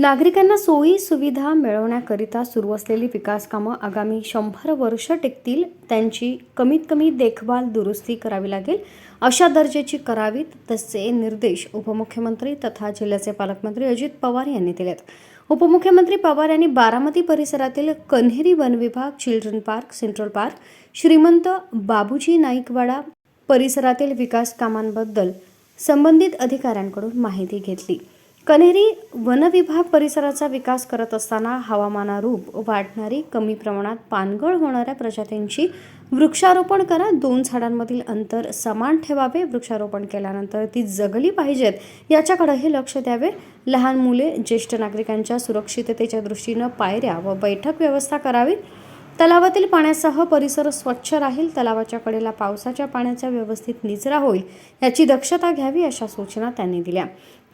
नागरिकांना सोयी सुविधा मिळवण्याकरिता सुरू असलेली विकास कामं आगामी शंभर वर्ष टिकतील. त्यांची कमीत कमी देखभाल दुरुस्ती करावी लागेल. अशा दर्जाची करावीत तसे निर्देश उपमुख्यमंत्री तथा जिल्ह्याचे पालकमंत्री अजित पवार यांनी दिलेत. उपमुख्यमंत्री पवार यांनी बारामती परिसरातील कन्हेरी वन विभाग children park central park Shrimant Babuji Naikwada परिसरातील विकास कामांबद्दल संबंधित अधिकाऱ्यांकडून माहिती घेतली. कन्हेरी वनविभाग परिसराचा विकास करत असताना हवामानारूप वाढणारी कमी प्रमाणात पानगळ होणाऱ्या प्रजातींची वृक्षारोपण करा. दोन झाडांमधील अंतर समान ठेवावे. वृक्षारोपण केल्यानंतर ती जगली पाहिजेत याच्याकडेही लक्ष द्यावे. लहान मुले ज्येष्ठ नागरिकांच्या सुरक्षिततेच्या दृष्टीनं पायऱ्या व बैठक व्यवस्था करावी. तलावातील पाण्यासह परिसर स्वच्छ राहील. तलावाच्या कडेला पावसाच्या पाण्याचा व्यवस्थित निचरा होईल याची दक्षता घ्यावी अशा सूचना त्यांनी दिल्या.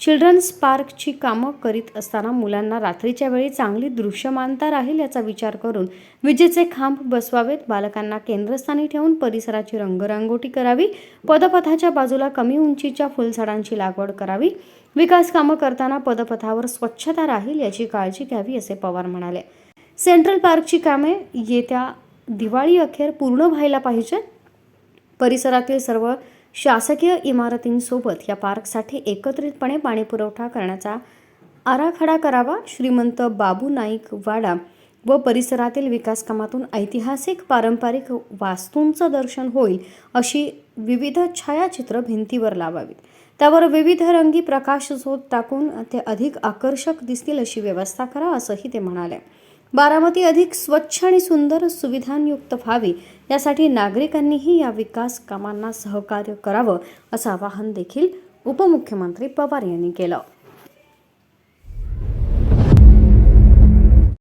चिल्ड्रन्स पार्कची कामं करीत असताना मुलांना रात्रीच्या वेळी चांगली दृश्यमानता राहील याचा विचार करून विजेचे खांब बसवावेत. बालकांना केंद्रस्थानी ठेवून परिसराची रंगरांगोटी करावी. पदपथाच्या बाजूला कमी उंचीच्या फुलझाडांची लागवड करावी. विकास कामं करताना पदपथावर स्वच्छता राहील याची काळजी घ्यावी असे पवार म्हणाले. सेंट्रल पार्कची कामे येत्या दिवाळी अखेर पूर्ण व्हायला पाहिजे परिसरातील सर्व शासकीय इमारतींसोबत या पार्कसाठी एकत्रितपणे पाणीपुरवठा करण्याचा आराखडा करावा श्रीमंत बाबू नाईक वाडा व परिसरातील विकासकामातून ऐतिहासिक पारंपरिक वास्तूंचं दर्शन होईल अशी विविध छायाचित्र भिंतीवर लावावीत. त्यावर विविध रंगी प्रकाश झोत टाकून ते अधिक आकर्षक दिसतील अशी व्यवस्था करा असंही ते म्हणाले. बारामती अधिक स्वच्छ आणि सुंदर सुविधांयुक्त व्हावी. यासाठी नागरिकांनीही या विकास कामांना सहकार्य करावं असं आवाहन देखील उपमुख्यमंत्री पवार यांनी केलं.